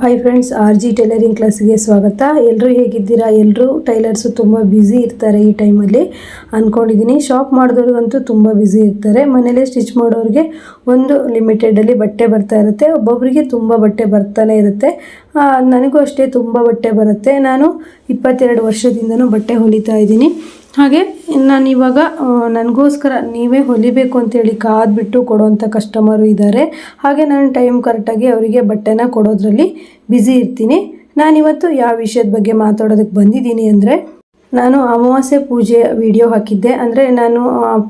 Hi friends R G tailoring ಕ್ಲಾಸಿಗೆ ಸ್ವಾಗತ. ಎಲ್ಲರೂ ಹೇಗಿದ್ದೀರಾ? ಎಲ್ಲರೂ ಟೈಲರ್ಸು ತುಂಬ ಬ್ಯುಸಿ ಇರ್ತಾರೆ ಈ ಟೈಮಲ್ಲಿ ಅಂದ್ಕೊಂಡಿದ್ದೀನಿ ಶಾಪ್ ಮಾಡಿದವ್ರಿಗಂತೂ ತುಂಬ ಬ್ಯುಸಿ ಇರ್ತಾರೆ. ಮನೇಲೇ ಸ್ಟಿಚ್ ಮಾಡೋರಿಗೆ ಒಂದು ಲಿಮಿಟೆಡಲ್ಲಿ ಬಟ್ಟೆ ಬರ್ತಾ ಇರುತ್ತೆ. ಒಬ್ಬೊಬ್ಬರಿಗೆ ತುಂಬ ಬಟ್ಟೆ ಬರ್ತಾನೆ ಇರುತ್ತೆ. ನನಗೂ ಅಷ್ಟೇ ತುಂಬ ಬಟ್ಟೆ ಬರುತ್ತೆ. ನಾನು ಇಪ್ಪತ್ತೆರಡು ವರ್ಷದಿಂದನೂ ಬಟ್ಟೆ ಹೊಲಿತಾ ಇದ್ದೀನಿ. ಹಾಗೆ ನಾನು ಇವಾಗ ನನಗೋಸ್ಕರ ನೀವೇ ಹೊಲಿಬೇಕು ಅಂತೇಳಿ ಕಾದ್ಬಿಟ್ಟು ಕೊಡೋವಂಥ ಕಸ್ಟಮರು ಇದ್ದಾರೆ ಹಾಗೆ ನಾನು ಟೈಮ್ ಕರೆಕ್ಟಾಗಿ ಅವರಿಗೆ ಬಟ್ಟೆನ ಕೊಡೋದ್ರಲ್ಲಿ ಬ್ಯುಸಿ ಇರ್ತೀನಿ. ನಾನಿವತ್ತು ಯಾವ ವಿಷಯದ ಬಗ್ಗೆ ಮಾತಾಡೋದಕ್ಕೆ ಬಂದಿದ್ದೀನಿ ಅಂದರೆ, ನಾನು ಅಮಾವಾಸ್ಯೆ ಪೂಜೆ ವಿಡಿಯೋ ಹಾಕಿದ್ದೆ. ಅಂದರೆ ನಾನು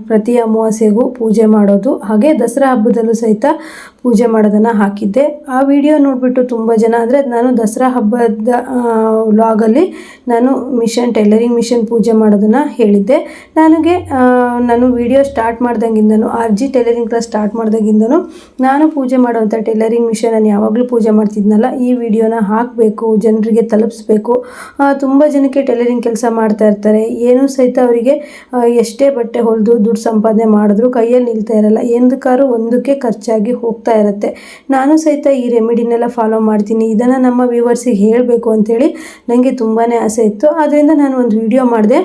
ಪ್ರತಿ ಅಮಾವಾಸ್ಯೆಗೂ ಪೂಜೆ ಮಾಡೋದು. ಹಾಗೆ ದಸರಾ ಹಬ್ಬದಲ್ಲೂ ಸಹಿತ ಪೂಜೆ ಮಾಡೋದನ್ನು ಹಾಕಿದ್ದೆ. ಆ ವಿಡಿಯೋ ನೋಡಿಬಿಟ್ಟು ತುಂಬ ಜನ ಅಂದರೆ ನಾನು ದಸರಾ ಹಬ್ಬದ ವ್ಲಾಗಲ್ಲಿ ನಾನು ಮಿಷನ್ ಟೈಲರಿಂಗ್ ಮಿಷನ್ ಪೂಜೆ ಮಾಡೋದನ್ನು ಹೇಳಿದ್ದೆ. ನನಗೆ ನಾನು video start ಮಾಡ್ದಂಗಿಂದನೂ R G tailoring class start ಮಾಡ್ದಾಗಿಂದನೂ ನಾನು ಪೂಜೆ ಮಾಡುವಂಥ ಟೈಲರಿಂಗ್ ಮಿಷನ್ ನಾನು ಯಾವಾಗಲೂ ಪೂಜೆ ಮಾಡ್ತಿದ್ನಲ್ಲ. ಈ ವಿಡಿಯೋನ ಹಾಕಬೇಕು, ಜನರಿಗೆ ತಲುಪಿಸ್ಬೇಕು. ತುಂಬ ಜನಕ್ಕೆ ಟೈಲರಿಂಗ್ ಕೆಲಸ ಮಾಡ್ತಾ ಇರ್ತಾರೆ. ಏನೂ ಸಹಿತ ಅವರಿಗೆ ಎಷ್ಟೇ ಬಟ್ಟೆ ಹೊಲಿದು ದುಡ್ಡು ಸಂಪಾದನೆ ಮಾಡಿದ್ರು ಕೈಯಲ್ಲಿ ನಿಲ್ತಾ ಇರಲ್ಲ. ಎಂದಕ್ಕಾದ್ರೂ ಒಂದಕ್ಕೆ ಖರ್ಚಾಗಿ ಹೋಗ್ತಾ ಇರುತ್ತೆ. ನಾನು ಸಹಿತ ಈ ರೆಮಿಡಿನೆಲ್ಲ ಫಾಲೋ ಮಾಡ್ತೀನಿ. ಇದನ್ನು ನಮ್ಮ ವ್ಯೂವರ್ಸಿಗೆ ಹೇಳಬೇಕು ಅಂತೇಳಿ ನನಗೆ ತುಂಬಾ ಆಸೆ ಇತ್ತು. ಆದ್ದರಿಂದ ನಾನು ಒಂದು ವಿಡಿಯೋ ಮಾಡಿದೆ.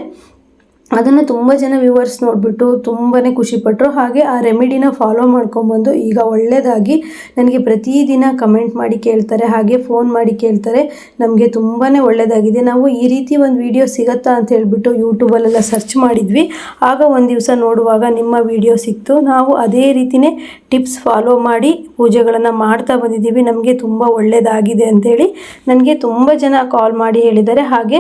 ಅದನ್ನು ತುಂಬ ಜನ ವ್ಯೂವರ್ಸ್ ನೋಡಿಬಿಟ್ಟು ತುಂಬಾ ಖುಷಿಪಟ್ಟರು ಹಾಗೆ ಆ ರೆಮಿಡಿನ ಫಾಲೋ ಮಾಡ್ಕೊಂಬಂದು ಈಗ ಒಳ್ಳೆಯದಾಗಿ ನನಗೆ ಪ್ರತಿದಿನ ಕಮೆಂಟ್ ಮಾಡಿ ಕೇಳ್ತಾರೆ, ಹಾಗೆ ಫೋನ್ ಮಾಡಿ ಕೇಳ್ತಾರೆ. ನಮಗೆ ತುಂಬಾ ಒಳ್ಳೆಯದಾಗಿದೆ ನಾವು ಈ ರೀತಿ ಒಂದು ವಿಡಿಯೋ ಸಿಗತ್ತಾ ಅಂತ ಹೇಳಿಬಿಟ್ಟು ಯೂಟ್ಯೂಬಲ್ಲೆಲ್ಲ ಸರ್ಚ್ ಮಾಡಿದ್ವಿ. ಆಗ ಒಂದು ದಿವಸ ನೋಡುವಾಗ ನಿಮ್ಮ ವಿಡಿಯೋ ಸಿಕ್ತು. ನಾವು ಅದೇ ರೀತಿಯೇ ಟಿಪ್ಸ್ ಫಾಲೋ ಮಾಡಿ ಪೂಜೆಗಳನ್ನು ಮಾಡ್ತಾ ಬಂದಿದ್ದೀವಿ. ನಮಗೆ ತುಂಬ ಒಳ್ಳೆಯದಾಗಿದೆ ಅಂತೇಳಿ ನನಗೆ ತುಂಬ ಜನ ಕಾಲ್ ಮಾಡಿ ಹೇಳಿದ್ದಾರೆ. ಹಾಗೆ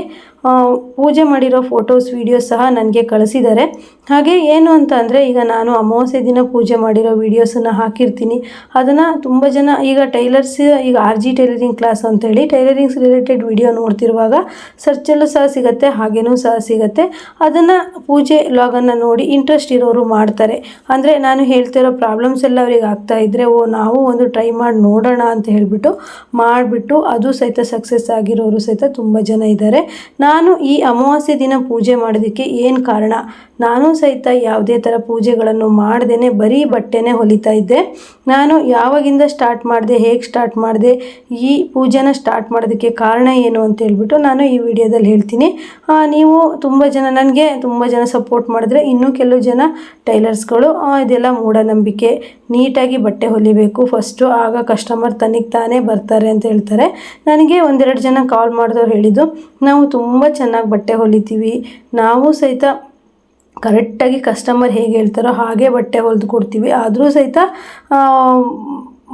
ಪೂಜೆ ಮಾಡಿರೋ ಫೋಟೋಸ್, ವೀಡಿಯೋಸ್ ಸಹ ನನಗೆ ಕಳಿಸಿದ್ದಾರೆ. ಹಾಗೆ ಏನು ಅಂತ ಅಂದರೆ, ಈಗ ನಾನು ಅಮಾವಾಸ್ಯೆ ದಿನ ಪೂಜೆ ಮಾಡಿರೋ ವೀಡಿಯೋಸನ್ನು ಹಾಕಿರ್ತೀನಿ. ಅದನ್ನು ತುಂಬ ಜನ, ಈಗ ಟೈಲರ್ಸ್, ಈಗ ಆರ್ ಜಿ ಟೈಲರಿಂಗ್ ಕ್ಲಾಸ್ ಅಂತೇಳಿ ಟೈಲರಿಂಗ್ಸ್ ರಿಲೇಟೆಡ್ ವಿಡಿಯೋ ನೋಡ್ತಿರುವಾಗ ಸರ್ಚಲ್ಲೂ ಸಹ ಸಿಗುತ್ತೆ, ಹಾಗೇನೂ ಸಹ ಸಿಗುತ್ತೆ. ಅದನ್ನು ಪೂಜೆ ಲಾಗನ್ನು ನೋಡಿ ಇಂಟ್ರೆಸ್ಟ್ ಇರೋರು ಮಾಡ್ತಾರೆ. ಅಂದರೆ ನಾನು ಹೇಳ್ತಿರೋ ಪ್ರಾಬ್ಲಮ್ಸ್ ಎಲ್ಲ ಅವ್ರಿಗೆ ಆಗ್ತಾ ಇದ್ದರೆ ಓ, ನಾವು ಒಂದು ಟ್ರೈ ಮಾಡಿ ನೋಡೋಣ ಅಂತ ಹೇಳಿಬಿಟ್ಟು, ಮಾಡಿಬಿಟ್ಟು ಅದು ಸಹಿತ ಸಕ್ಸಸ್ ಆಗಿರೋರು ಸಹಿತ ತುಂಬ ಜನ ಇದ್ದಾರೆ. ಈ ಅಮಾವಾಸ್ಯೆ ದಿನ ಪೂಜೆ ಮಾಡೋದಕ್ಕೆ ಏನು ಕಾರಣ? ನಾನು ಸಹಿತ ಯಾವುದೇ ಥರ ಪೂಜೆಗಳನ್ನು ಮಾಡ್ದೇ ಬರೀ ಬಟ್ಟೆನೇ ಹೊಲಿತಾ ಇದ್ದೆ. ನಾನು ಯಾವಾಗಿಂದ ಸ್ಟಾರ್ಟ್ ಮಾಡಿದೆ, ಹೇಗೆ ಸ್ಟಾರ್ಟ್ ಮಾಡಿದೆ, ಈ ಪೂಜೆನ ಸ್ಟಾರ್ಟ್ ಮಾಡೋದಕ್ಕೆ ಕಾರಣ ಏನು ಅಂತ ಹೇಳ್ಬಿಟ್ಟು ನಾನು ಈ ವಿಡಿಯೋದಲ್ಲಿ ಹೇಳ್ತೀನಿ. ನೀವು ತುಂಬ ಜನ ನನಗೆ ತುಂಬ ಜನ ಸಪೋರ್ಟ್ ಮಾಡಿದ್ರೆ ಇನ್ನೂ ಕೆಲವು ಜನ ಟೈಲರ್ಸ್ಗಳು ಇದೆಲ್ಲ ಮೂಢನಂಬಿಕೆ, ನೀಟಾಗಿ ಬಟ್ಟೆ ಹೊಲಿಬೇಕು. ಫಸ್ಟು ಆಗ ಕಸ್ಟಮರ್ ತನಿಗೆ ತಾನೇ ಬರ್ತಾರೆ ಅಂತ ಹೇಳ್ತಾರೆ. ನನಗೆ ಒಂದೆರಡು ಜನ ಕಾಲ್ ಮಾಡಿದವ್ರು ಹೇಳಿದ್ದು, ನಾವು ತುಂಬ ಚೆನ್ನಾಗಿ ಬಟ್ಟೆ ಹೊಲಿತೀವಿ. ನಾವು ಸಹಿತ ಕರೆಕ್ಟಾಗಿ ಕಸ್ಟಮರ್ ಹೇಗೆ ಹೇಳ್ತಾರೋ ಹಾಗೆ ಬಟ್ಟೆ ಹೊಲಿದು ಕೊಡ್ತೀವಿ. ಆದರೂ ಸಹಿತ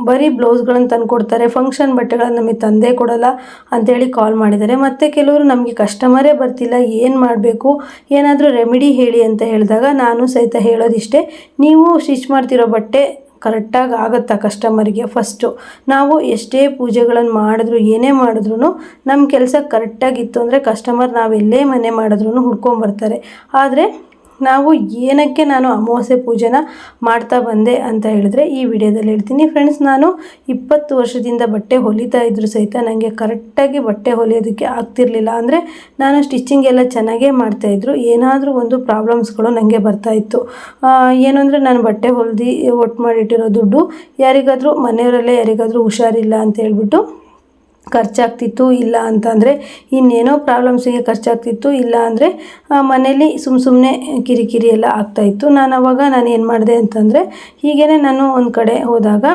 ಬರೀ ಬ್ಲೌಸ್ಗಳನ್ನು ತಂದು ಕೊಡ್ತಾರೆ ಫಂಕ್ಷನ್ ಬಟ್ಟೆಗಳನ್ನು ನಮಗೆ ತಂದೇ ಕೊಡಲ್ಲ ಅಂತೇಳಿ ಕಾಲ್ ಮಾಡಿದ್ದಾರೆ. ಮತ್ತು ಕೆಲವರು ನಮಗೆ ಕಸ್ಟಮರೇ ಬರ್ತಿಲ್ಲ, ಏನು ಮಾಡಬೇಕು, ಏನಾದರೂ ರೆಮಿಡಿ ಹೇಳಿ ಅಂತ ಹೇಳಿದಾಗ ನಾನು ಸಹಿತ ಹೇಳೋದಿಷ್ಟೇ. ನೀವು ಸ್ಟಿಚ್ ಮಾಡ್ತಿರೋ ಬಟ್ಟೆ ಕರೆಕ್ಟಾಗಿ ಆಗುತ್ತಾ ಕಸ್ಟಮರಿಗೆ ಫಸ್ಟು ನಾವು ಎಷ್ಟೇ ಪೂಜೆಗಳನ್ನು ಮಾಡಿದ್ರು, ಏನೇ ಮಾಡಿದ್ರು ನಮ್ಮ ಕೆಲಸ ಕರೆಕ್ಟಾಗಿತ್ತು ಅಂದರೆ ಕಸ್ಟಮರ್ ನಾವು ಎಲ್ಲೇ ಮನೆ ಮಾಡಿದ್ರು ಹುಡ್ಕೊಂಬರ್ತಾರೆ ಆದರೆ ನಾವು ಏನಕ್ಕೆ ನಾನು ಅಮಾವಾಸ್ಯೆ ಪೂಜೆನ ಮಾಡ್ತಾ ಬಂದೆ ಅಂತ ಹೇಳಿದ್ರೆ ಈ ವಿಡಿಯೋದಲ್ಲಿ ಹೇಳ್ತೀನಿ. ಫ್ರೆಂಡ್ಸ್ ನಾನು ಇಪ್ಪತ್ತು ವರ್ಷದಿಂದ ಬಟ್ಟೆ ಹೊಲಿತಾ ಇದ್ದರೂ ಸಹಿತ ನನಗೆ ಕರೆಕ್ಟಾಗಿ ಬಟ್ಟೆ ಹೊಲಿಯೋದಕ್ಕೆ ಆಗ್ತಿರ್ಲಿಲ್ಲ. ಅಂದರೆ ನಾನು ಸ್ಟಿಚಿಂಗ್ ಎಲ್ಲ ಚೆನ್ನಾಗೇ ಮಾಡ್ತಾಯಿದ್ರು ಏನಾದರೂ ಒಂದು ಪ್ರಾಬ್ಲಮ್ಸ್ಗಳು ನನಗೆ ಬರ್ತಾಯಿತ್ತು ಏನು ಅಂದರೆ ನಾನು ಬಟ್ಟೆ ಹೊಲ್ದು, ಒಟ್ಟು ಮಾಡಿಟ್ಟಿರೋ ದುಡ್ಡು ಯಾರಿಗಾದರೂ ಮನೆಯವರಲ್ಲೇ ಯಾರಿಗಾದರೂ ಹುಷಾರಿಲ್ಲ ಅಂತ ಹೇಳ್ಬಿಟ್ಟು ಖರ್ಚಾಗ್ತಿತ್ತು, ಇಲ್ಲ ಅಂತಂದರೆ ಇನ್ನೇನೋ ಪ್ರಾಬ್ಲಮ್ಸಿಗೆ ಖರ್ಚಾಗ್ತಿತ್ತು, ಇಲ್ಲ ಅಂದರೆ ಮನೇಲಿ ಸುಮ್ಮ ಸುಮ್ಮನೆ ಕಿರಿಕಿರಿ ಎಲ್ಲ ಆಗ್ತಾಯಿತ್ತು ನಾನು ಅವಾಗ ನಾನು ಏನು ಮಾಡಿದೆ ಅಂತಂದರೆ ಹೀಗೇ ನಾನು ಒಂದು ಕಡೆ ಹೋದಾಗ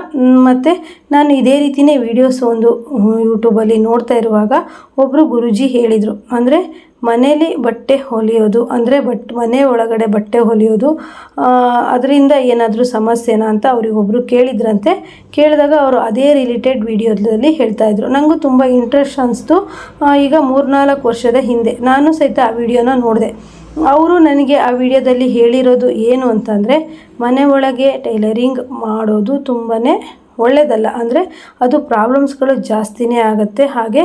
ಮತ್ತು ನಾನು ಇದೇ ರೀತಿಯೇ ವೀಡಿಯೋಸ್ ಒಂದು ಯೂಟ್ಯೂಬಲ್ಲಿ ನೋಡ್ತಾ ಇರುವಾಗ ಒಬ್ಬರು ಗುರುಜಿ ಹೇಳಿದರು. ಅಂದರೆ ಮನೇಲಿ ಬಟ್ಟೆ ಹೊಲಿಯೋದು, ಅಂದರೆ ಬಟ್, ಮನೆ ಒಳಗಡೆ ಬಟ್ಟೆ ಹೊಲಿಯೋದು ಅದರಿಂದ ಏನಾದರೂ ಸಮಸ್ಯೆನಾ ಅಂತ ಅವರಿಗೊಬ್ಬರು ಕೇಳಿದ್ರಂತೆ. ಕೇಳಿದಾಗ ಅವರು ಅದೇ ರಿಲೇಟೆಡ್ ವಿಡಿಯೋದಲ್ಲಿ ಹೇಳ್ತಾ ಇದ್ರು. ನನಗೂ ತುಂಬ ಇಂಟ್ರೆಸ್ಟ್ ಅನಿಸ್ತು. ಈಗ ಮೂರ್ನಾಲ್ಕು ವರ್ಷದ ಹಿಂದೆ ನಾನು ಸಹಿತ ಆ ವಿಡಿಯೋನ ನೋಡಿದೆ. ಅವರು ನನಗೆ ಆ ವಿಡಿಯೋದಲ್ಲಿ ಹೇಳಿರೋದು ಏನು ಅಂತಂದರೆ, ಮನೆ ಒಳಗೆ ಟೈಲರಿಂಗ್ ಮಾಡೋದು ತುಂಬಾ ಒಳ್ಳೆಯದಲ್ಲ ಅಂದರೆ ಅದು ಪ್ರಾಬ್ಲಮ್ಸ್ಗಳು ಜಾಸ್ತಿನೇ ಆಗುತ್ತೆ. ಹಾಗೆ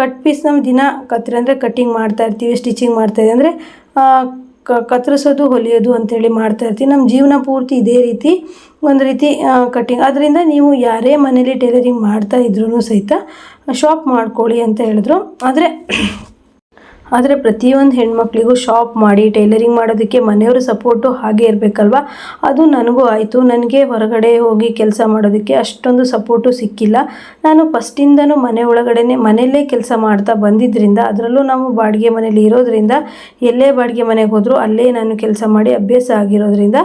ಕಟ್ ಪೀಸ್ ನಮ್ಮ ದಿನ ಕತ್ರಿ ಅಂದರೆ ಕಟ್ಟಿಂಗ್ ಮಾಡ್ತಾ ಇರ್ತೀವಿ ಸ್ಟಿಚಿಂಗ್ ಮಾಡ್ತಾ ಅಂದರೆ ಕ ಕತ್ತರಿಸೋದು ಹೊಲಿಯೋದು ಅಂತೇಳಿ ಮಾಡ್ತಾ ಇರ್ತೀವಿ. ನಮ್ಮ ಜೀವನ ಪೂರ್ತಿ ಇದೇ ರೀತಿ, ಒಂದು ರೀತಿ ಕಟ್ಟಿಂಗ್ ಅದರಿಂದ ನೀವು ಯಾರೇ ಮನೇಲಿ ಟೈಲರಿಂಗ್ ಮಾಡ್ತಾ ಇದ್ರೂ ಸಹಿತ ಶಾಪ್ ಮಾಡ್ಕೊಳ್ಳಿ ಅಂತ ಹೇಳಿದ್ರು. ಆದರೆ ಆದರೆ ಪ್ರತಿಯೊಂದು ಹೆಣ್ಮಕ್ಳಿಗೂ ಶಾಪ್ ಮಾಡಿ ಟೈಲರಿಂಗ್ ಮಾಡೋದಕ್ಕೆ ಮನೆಯವರು ಸಪೋರ್ಟು ಹಾಗೆ ಇರಬೇಕಲ್ವ? ಅದು ನನಗೂ ಆಯಿತು. ನನಗೆ ಹೊರಗಡೆ ಹೋಗಿ ಕೆಲಸ ಮಾಡೋದಕ್ಕೆ ಅಷ್ಟೊಂದು ಸಪೋರ್ಟು ಸಿಕ್ಕಿಲ್ಲ. ನಾನು ಫಸ್ಟಿಂದನೂ ಮನೆ ಒಳಗಡೆನೆ, ಮನೆಯಲ್ಲೇ ಕೆಲಸ ಮಾಡ್ತಾ ಬಂದಿದ್ದರಿಂದ ಅದರಲ್ಲೂ ನಾವು ಬಾಡಿಗೆ ಮನೇಲಿ ಇರೋದ್ರಿಂದ, ಎಲ್ಲೇ ಬಾಡಿಗೆ ಮನೆಗೆ ಹೋದರೂ ಅಲ್ಲೇ ನಾನು ಕೆಲಸ ಮಾಡಿ ಅಭ್ಯಾಸ ಆಗಿರೋದ್ರಿಂದ,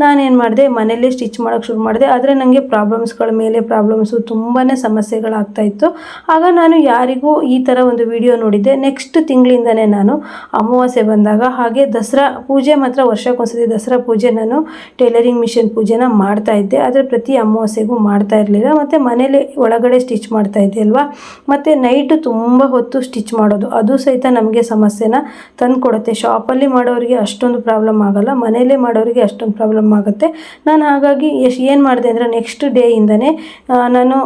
ನಾನೇನು ಮಾಡಿದೆ, ಮನೆಯಲ್ಲೇ ಸ್ಟಿಚ್ ಮಾಡೋಕ್ಕೆ ಶುರು ಮಾಡಿದೆ. ಆದರೆ ನನಗೆ ಪ್ರಾಬ್ಲಮ್ಸ್ಗಳ ಮೇಲೆ ಪ್ರಾಬ್ಲಮ್ಸು ತುಂಬಾ ಸಮಸ್ಯೆಗಳಾಗ್ತಾ ಇತ್ತು. ಆಗ ನಾನು ಯಾರಿಗೂ ಈ ಥರ ಒಂದು ವಿಡಿಯೋ ನೋಡಿದ್ದೆ. ನೆಕ್ಸ್ಟ್ ತಿಂಗಳಿಂದನೇ ನಾನು. ಅಮಾವಾಸ್ಯೆ ಬಂದಾಗ ಹಾಗೆ ದಸರಾ ಪೂಜೆ ಮಾತ್ರ ವರ್ಷಕ್ಕೊಂದ್ಸತಿ ದಸರಾ ಪೂಜೆ ನಾನು ಟೈಲರಿಂಗ್ ಮಿಷಿನ್ ಪೂಜೆನ ಮಾಡ್ತಾ ಇದ್ದೆ. ಆದರೆ ಪ್ರತಿ ಅಮಾವಾಸ್ಯೆಗೂ ಮಾಡ್ತಾ ಇರಲಿಲ್ಲ. ಮತ್ತು ಮನೇಲಿ ಒಳಗಡೆ ಸ್ಟಿಚ್ ಮಾಡ್ತಾ ಇದ್ದೆ ಅಲ್ವಾ? ಮತ್ತು ನೈಟು ತುಂಬ ಹೊತ್ತು ಸ್ಟಿಚ್ ಮಾಡೋದು. ಅದು ಸಹಿತ ನಮಗೆ ಸಮಸ್ಯೆನ ತಂದುಕೊಡುತ್ತೆ. ಶಾಪಲ್ಲಿ ಮಾಡೋರಿಗೆ ಅಷ್ಟೊಂದು ಪ್ರಾಬ್ಲಮ್ ಆಗಲ್ಲ. ಮನೆಯಲ್ಲೇ ಮಾಡೋರಿಗೆ ಅಷ್ಟೊಂದು ಪ್ರಾಬ್ಲಮ್ ಆಗುತ್ತೆ. ನಾನು ಹಾಗಾಗಿ ಎಷ್ಟು ಏನು ಮಾಡಿದೆ ಅಂದರೆ ನೆಕ್ಸ್ಟ್ ಡೇಯಿಂದನೇ ನಾನು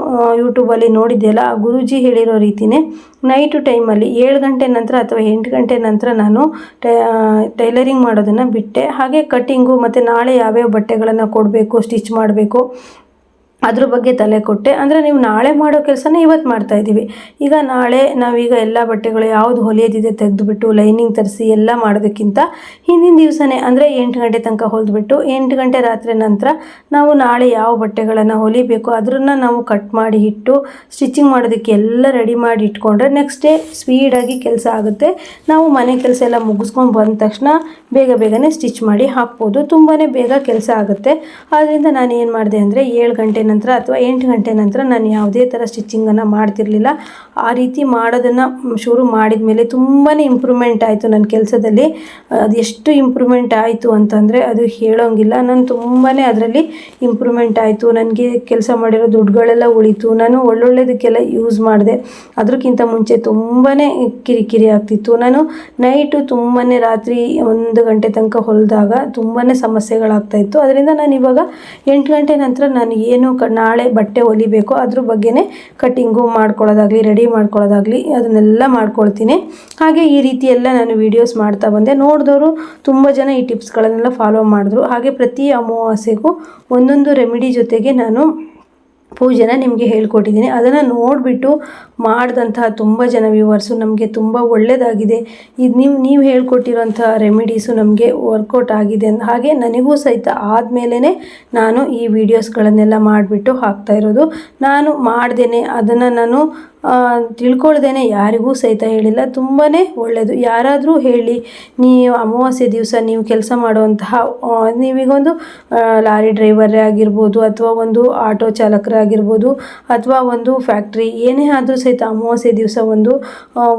ಯೂಟ್ಯೂಬಲ್ಲಿ ನೋಡಿದ್ದೆಲ್ಲ ಆ ಗುರೂಜಿ ಹೇಳಿರೋ ರೀತಿಯೇ ನೈಟು ಟೈಮಲ್ಲಿ ಏಳು ಗಂಟೆ ನಂತರ ಅಥವಾ ಎಂಟು ಗಂಟೆ ನಂತರ ನಾನು ಟೈಲರಿಂಗ್ ಮಾಡೋದನ್ನು ಬಿಟ್ಟೆ. ಹಾಗೆ ಕಟ್ಟಿಂಗು ಮತ್ತು ನಾಳೆ ಯಾವ್ಯಾವ ಬಟ್ಟೆಗಳನ್ನು ಕೊಡಬೇಕು, ಸ್ಟಿಚ್ ಮಾಡಬೇಕು ಅದ್ರ ಬಗ್ಗೆ ತಲೆ ಕೊಟ್ಟೆ. ಅಂದರೆ ನೀವು ನಾಳೆ ಮಾಡೋ ಕೆಲಸನ ಇವತ್ತು ಮಾಡ್ತಾ ಇದ್ದೀವಿ. ಈಗ ನಾಳೆ ನಾವೀಗ ಎಲ್ಲ ಬಟ್ಟೆಗಳು ಯಾವುದು ಹೊಲಿಯೋದಿದೆ ತೆಗೆದುಬಿಟ್ಟು, ಲೈನಿಂಗ್ ತರಿಸಿ ಎಲ್ಲ ಮಾಡೋದಕ್ಕಿಂತ ಹಿಂದಿನ ದಿವಸನೇ, ಅಂದರೆ ಎಂಟು ಗಂಟೆ ತನಕ ಹೊಲಿದ್ಬಿಟ್ಟು, ಎಂಟು ಗಂಟೆ ರಾತ್ರಿ ನಂತರ ನಾವು ನಾಳೆ ಯಾವ ಬಟ್ಟೆಗಳನ್ನು ಹೊಲಿಬೇಕು ಅದನ್ನು ನಾವು ಕಟ್ ಮಾಡಿ ಇಟ್ಟು, ಸ್ಟಿಚಿಂಗ್ ಮಾಡೋದಕ್ಕೆ ಎಲ್ಲ ರೆಡಿ ಮಾಡಿ ಇಟ್ಕೊಂಡ್ರೆ ನೆಕ್ಸ್ಟ್ ಡೇ ಸ್ಪೀಡಾಗಿ ಕೆಲಸ ಆಗುತ್ತೆ. ನಾವು ಮನೆ ಕೆಲಸ ಎಲ್ಲ ಮುಗಿಸ್ಕೊಂಡು ಬಂದ ತಕ್ಷಣ ಬೇಗ ಬೇಗನೆ ಸ್ಟಿಚ್ ಮಾಡಿ ಹಾಕ್ಬೋದು. ತುಂಬಾ ಬೇಗ ಕೆಲಸ ಆಗುತ್ತೆ. ಆದ್ದರಿಂದ ನಾನು ಏನು ಮಾಡಿದೆ ಅಂದರೆ ಏಳು ಗಂಟೆ ನಂತರ ಅಥವಾ ಎಂಟು ಗಂಟೆ ನಂತರ ನಾನು ಯಾವುದೇ ಥರ ಸ್ಟಿಚ್ಚಿಂಗನ್ನು ಮಾಡ್ತಿರಲಿಲ್ಲ. ಆ ರೀತಿ ಮಾಡೋದನ್ನು ಶುರು ಮಾಡಿದ ಮೇಲೆ ತುಂಬಾ ಇಂಪ್ರೂವ್ಮೆಂಟ್ ಆಯಿತು ನನ್ನ ಕೆಲಸದಲ್ಲಿ. ಅದು ಎಷ್ಟು ಇಂಪ್ರೂವ್ಮೆಂಟ್ ಆಯಿತು ಅಂತಂದರೆ ಅದು ಹೇಳೋಂಗಿಲ್ಲ. ನಾನು ತುಂಬಾ ಅದರಲ್ಲಿ ಇಂಪ್ರೂವ್ಮೆಂಟ್ ಆಯಿತು. ನನಗೆ ಕೆಲಸ ಮಾಡಿರೋ ದುಡ್ಡುಗಳೆಲ್ಲ ಉಳಿತು. ನಾನು ಒಳ್ಳೊಳ್ಳೆದಕ್ಕೆಲ್ಲ ಯೂಸ್ ಮಾಡಿದೆ. ಅದಕ್ಕಿಂತ ಮುಂಚೆ ತುಂಬಾ ಕಿರಿಕಿರಿ ಆಗ್ತಿತ್ತು. ನಾನು ನೈಟು ತುಂಬಾ ರಾತ್ರಿ ಒಂದು ಗಂಟೆ ತನಕ ಹೊಲಿದಾಗ ತುಂಬಾ ಸಮಸ್ಯೆಗಳಾಗ್ತಾಯಿತ್ತು ಅದರಿಂದ ನಾನು ಇವಾಗ ಎಂಟು ಗಂಟೆ ನಂತರ ನಾನು ಏನು ನಾಳೆ ಬಟ್ಟೆ ಹೊಲಿಬೇಕು ಅದ್ರ ಬಗ್ಗೆನೇ ಕಟ್ಟಿಂಗು ಮಾಡ್ಕೊಳ್ಳೋದಾಗಲಿ, ರೆಡಿ ಮಾಡ್ಕೊಳ್ಳೋದಾಗಲಿ ಅದನ್ನೆಲ್ಲ ಮಾಡ್ಕೊಳ್ತೀನಿ. ಹಾಗೆ ಈ ರೀತಿ ಎಲ್ಲ ನಾನು ವೀಡಿಯೋಸ್ ಮಾಡ್ತಾ ಬಂದೆ. ನೋಡಿದವರು ತುಂಬ ಜನ ಈ ಟಿಪ್ಸ್ಗಳನ್ನೆಲ್ಲ ಫಾಲೋ ಮಾಡಿದ್ರು. ಹಾಗೆ ಪ್ರತಿ ಅಮಾವಾಸ್ಯೆಗೂ ಒಂದೊಂದು ರೆಮಿಡಿ ಜೊತೆಗೆ ನಾನು ಪೂಜೆನ ನಿಮಗೆ ಹೇಳ್ಕೊಟ್ಟಿದ್ದೀನಿ. ಅದನ್ನು ನೋಡಿಬಿಟ್ಟು ಮಾಡಿದಂತಹ ತುಂಬ ಜನ ವ್ಯೂವರ್ಸು ನಮಗೆ ತುಂಬ ಒಳ್ಳೆಯದಾಗಿದೆ ಇದು ನೀವು ನೀವು ಹೇಳ್ಕೊಟ್ಟಿರೋಂಥ ರೆಮಿಡೀಸು ನಮಗೆ ವರ್ಕೌಟ್ ಆಗಿದೆ ಅಂತ ಹಾಗೆ ನನಗೂ ಸಹಿತ ಆದಮೇಲೆ ನಾನು ಈ ವಿಡಿಯೋಸ್ಗಳನ್ನೆಲ್ಲ ಮಾಡಿಬಿಟ್ಟು ಹಾಕ್ತಾ ಇರೋದು. ನಾನು ಮಾಡ್ದೇನೆ, ಅದನ್ನು ನಾನು ತಿಳ್ಕೊಳ್ದೇನೆ ಯಾರಿಗೂ ಸಹಿತ ಹೇಳಿಲ್ಲ. ತುಂಬಾ ಒಳ್ಳೆಯದು ಯಾರಾದರೂ ಹೇಳಿ, ನೀವು ಅಮಾವಾಸ್ಯೆ ದಿವಸ ನೀವು ಕೆಲಸ ಮಾಡುವಂತಹ ನೀವೀಗೊಂದು ಲಾರಿ ಡ್ರೈವರೇ ಆಗಿರ್ಬೋದು ಅಥವಾ ಒಂದು ಆಟೋ ಚಾಲಕರೇ ಆಗಿರ್ಬೋದು ಅಥವಾ ಒಂದು ಫ್ಯಾಕ್ಟ್ರಿ, ಏನೇ ಆದರೂ ಸಹಿತ ಅಮಾವಾಸ್ಯೆ ದಿವಸ ಒಂದು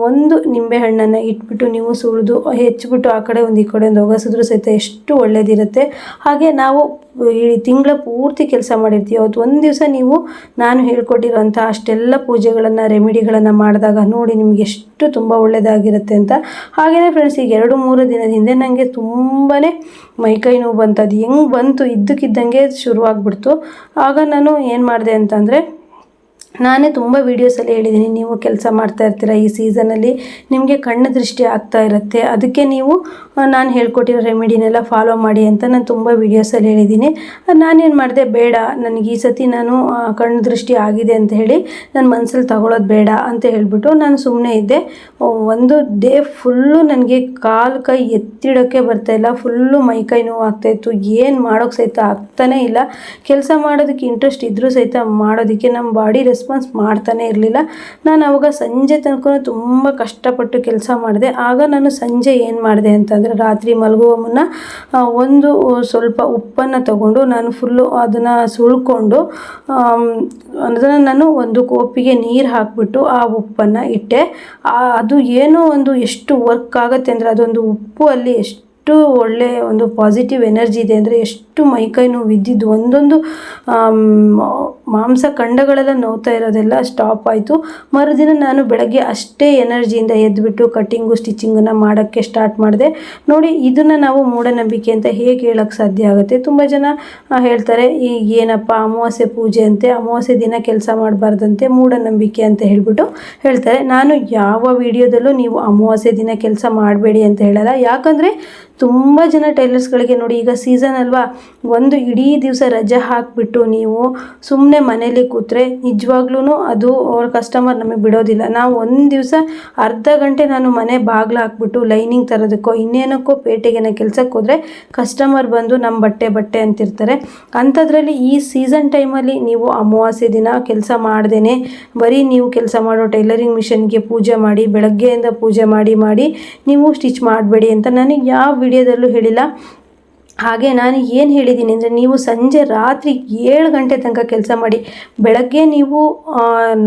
ಒಂದು ನಿಂಬೆಹಣ್ಣನ್ನು ಇಟ್ಬಿಟ್ಟು ನೀವು ಸುಳಿದು ಹೆಚ್ಚಿಬಿಟ್ಟು ಆ ಕಡೆ ಒಂದು ಈ ಕಡೆ ಒಂದು ಒಗಸಿದ್ರು ಸಹಿತ ಎಷ್ಟು ಒಳ್ಳೆಯದಿರುತ್ತೆ ಹಾಗೆ ನಾವು ಈ ತಿಂಗಳ ಪೂರ್ತಿ ಕೆಲಸ ಮಾಡಿರ್ತೀವಿ ಅವತ್ತು ಒಂದು ದಿವಸ ನೀವು ನಾನು ಹೇಳ್ಕೊಟ್ಟಿರುವಂಥ ಅಷ್ಟೆಲ್ಲ ಪೂಜೆಗಳನ್ನು, ರೆಮಿಡಿಗಳನ್ನು ಮಾಡಿದಾಗ ನೋಡಿ ನಿಮಗೆ ಎಷ್ಟು ತುಂಬ ಒಳ್ಳೆಯದಾಗಿರುತ್ತೆ ಅಂತ. ಹಾಗೆಯೇ ಫ್ರೆಂಡ್ಸ್ ಈಗ ಎರಡು ಮೂರು ದಿನದ ಹಿಂದೆ ನನಗೆ ತುಂಬಾ ಮೈಕೈ ನೋವು ಬಂತು ಅದು ಹೆಂಗೆ ಬಂತು? ಇದ್ದಕ್ಕಿದ್ದಂಗೆ ಶುರುವಾಗ್ಬಿಡ್ತು. ಆಗ ನಾನು ಏನು ಮಾಡಿದೆ ಅಂತಂದರೆ ನಾನೇ ತುಂಬ ವೀಡಿಯೋಸಲ್ಲಿ ಹೇಳಿದ್ದೀನಿ ನೀವು ಕೆಲಸ ಮಾಡ್ತಾ ಇರ್ತೀರ ಈ ಸೀಸನಲ್ಲಿ ನಿಮಗೆ ಕಣ್ಣು ದೃಷ್ಟಿ ಆಗ್ತಾ ಇರುತ್ತೆ. ಅದಕ್ಕೆ ನೀವು ನಾನು ಹೇಳ್ಕೊಟ್ಟಿರೋ ರೆಮಿಡಿನೆಲ್ಲ ಫಾಲೋ ಮಾಡಿ ಅಂತ ನಾನು ತುಂಬ ವೀಡಿಯೋಸಲ್ಲಿ ಹೇಳಿದ್ದೀನಿ ನಾನೇನು ಮಾಡಿದೆ, ಬೇಡ, ನನಗೆ ಈ ಸತಿ ನಾನು ಕಣ್ಣು ದೃಷ್ಟಿ ಆಗಿದೆ ಅಂತ ಹೇಳಿ ನನ್ನ ಮನಸ್ಸಲ್ಲಿ ತಗೊಳ್ಳೋದು ಬೇಡ ಅಂತ ಹೇಳಿಬಿಟ್ಟು ನಾನು ಸುಮ್ಮನೆ ಇದ್ದೆ. ಒಂದು ಡೇ ಫುಲ್ಲು ನನಗೆ ಕಾಲು ಕೈ ಎತ್ತಿಡೋಕ್ಕೆ ಬರ್ತಾಯಿಲ್ಲ ಫುಲ್ಲು ಮೈಕೈ ನೋವು ಆಗ್ತಾಯಿತ್ತು ಏನು ಮಾಡೋಕ್ಕೆ ಸಹಿತ ಆಗ್ತಾನೇ ಇಲ್ಲ. ಕೆಲಸ ಮಾಡೋದಕ್ಕೆ ಇಂಟ್ರೆಸ್ಟ್ ಇದ್ದರೂ ಸಹಿತ ಮಾಡೋದಕ್ಕೆ ನಮ್ಮ ಬಾಡಿ ರೆಸ್ಪಾನ್ಸ್ ಮಾಡ್ತಾನೆ ಇರಲಿಲ್ಲ. ನಾನು ಅವಾಗ ಸಂಜೆ ತನಕ ತುಂಬ ಕಷ್ಟಪಟ್ಟು ಕೆಲಸ ಮಾಡಿದೆ. ಆಗ ನಾನು ಸಂಜೆ ಏನು ಮಾಡಿದೆ ಅಂತಂದರೆ ರಾತ್ರಿ ಮಲಗುವ ಮುನ್ನ ಒಂದು ಸ್ವಲ್ಪ ಉಪ್ಪನ್ನು ತಗೊಂಡು ನಾನು ಫುಲ್ಲು ಅದನ್ನು ಸುಳ್ಕೊಂಡು ಅದನ್ನು ನಾನು ಒಂದು ಕೋಪಿಗೆ ನೀರು ಹಾಕಿಬಿಟ್ಟು ಆ ಉಪ್ಪನ್ನು ಇಟ್ಟೆ. ಅದು ಏನೋ ಒಂದು ಎಷ್ಟು ವರ್ಕ್ ಆಗುತ್ತೆ ಅಂದರೆ ಅದೊಂದು ಉಪ್ಪು ಅಲ್ಲಿ ಎಷ್ಟು ಒಳ್ಳೆಯ ಒಂದು ಪಾಸಿಟಿವ್ ಎನರ್ಜಿ ಇದೆ ಅಂದರೆ ಎಷ್ಟು ಮೈಕೈ ನೋವು ಇದ್ದಿದ್ದು ಒಂದೊಂದು ಮಾಂಸ ಖಂಡಗಳೆಲ್ಲ ನೋವ್ತಾ ಇರೋದೆಲ್ಲ ಸ್ಟಾಪ್ ಆಯಿತು. ಮರುದಿನ ನಾನು ಬೆಳಗ್ಗೆ ಅಷ್ಟೇ ಎನರ್ಜಿಯಿಂದ ಎದ್ದುಬಿಟ್ಟು ಕಟ್ಟಿಂಗು ಸ್ಟಿಚಿಂಗನ್ನು ಮಾಡೋಕ್ಕೆ ಸ್ಟಾರ್ಟ್ ಮಾಡಿದೆ. ನೋಡಿ, ಇದನ್ನು ನಾವು ಮೂಢನಂಬಿಕೆ ಅಂತ ಹೇಗೆ ಹೇಳೋಕ್ಕೆ ಸಾಧ್ಯ ಆಗುತ್ತೆ? ತುಂಬ ಜನ ಹೇಳ್ತಾರೆ, ಈ ಏನಪ್ಪ, ಅಮಾವಾಸ್ಯೆ ಪೂಜೆ ಅಂತೆ, ಅಮಾವಾಸ್ಯೆ ದಿನ ಕೆಲಸ ಮಾಡಬಾರ್ದಂತೆ, ಮೂಢನಂಬಿಕೆ ಅಂತ ಹೇಳಿಬಿಟ್ಟು ಹೇಳ್ತಾರೆ. ನಾನು ಯಾವ ವಿಡಿಯೋದಲ್ಲೂ ನೀವು ಅಮಾವಾಸ್ಯೆ ದಿನ ಕೆಲಸ ಮಾಡಬೇಡಿ ಅಂತ ಹೇಳಲ್ಲ. ಯಾಕಂದರೆ ತುಂಬ ಜನ ಟೈಲರ್ಸ್ಗಳಿಗೆ ನೋಡಿ, ಈಗ ಸೀಸನ್ ಅಲ್ವಾ, ಒಂದು ಇಡೀ ದಿವಸ ರಜೆ ಹಾಕಿಬಿಟ್ಟು ನೀವು ಸುಮ್ಮನೆ ಸುಮ್ಮನೆ ಮನೇಲಿ ಕೂತ್ರೆ ನಿಜವಾಗ್ಲೂ ಅದು ಅವ್ರ ಕಸ್ಟಮರ್ ನಮಗೆ ಬಿಡೋದಿಲ್ಲ. ನಾವು ಒಂದು ದಿವಸ ಅರ್ಧ ಗಂಟೆ ನಾನು ಮನೆ ಬಾಗಿಲು ಹಾಕ್ಬಿಟ್ಟು ಲೈನಿಂಗ್ ತರೋದಕ್ಕೋ, ಇನ್ನೇನಕ್ಕೋ ಪೇಟೆಗೇನೋ ಕೆಲಸಕ್ಕೆ ಹೋದರೆ ಕಸ್ಟಮರ್ ಬಂದು ನಮ್ಮ ಬಟ್ಟೆ ಬಟ್ಟೆ ಅಂತಿರ್ತಾರೆ. ಅಂಥದ್ರಲ್ಲಿ ಈ ಸೀಸನ್ ಟೈಮಲ್ಲಿ ನೀವು ಅಮಾವಾಸ್ಯೆ ದಿನ ಕೆಲಸ ಮಾಡ್ದೇ ಬರೀ ನೀವು ಕೆಲಸ ಮಾಡೋ ಟೈಲರಿಂಗ್ ಮಿಷನ್ಗೆ ಪೂಜೆ ಮಾಡಿ, ಬೆಳಗ್ಗೆಯಿಂದ ಪೂಜೆ ಮಾಡಿ ಮಾಡಿ ನೀವು ಸ್ಟಿಚ್ ಮಾಡಬೇಡಿ ಅಂತ ನನಗೆ ಯಾವ ವಿಡಿಯೋದಲ್ಲೂ ಹೇಳಿಲ್ಲ. ಹಾಗೆ ನಾನು ಏನು ಹೇಳಿದ್ದೀನಿ ಅಂದರೆ ನೀವು ಸಂಜೆ ರಾತ್ರಿ ಏಳು ಗಂಟೆ ತನಕ ಕೆಲಸ ಮಾಡಿ, ಬೆಳಗ್ಗೆ ನೀವು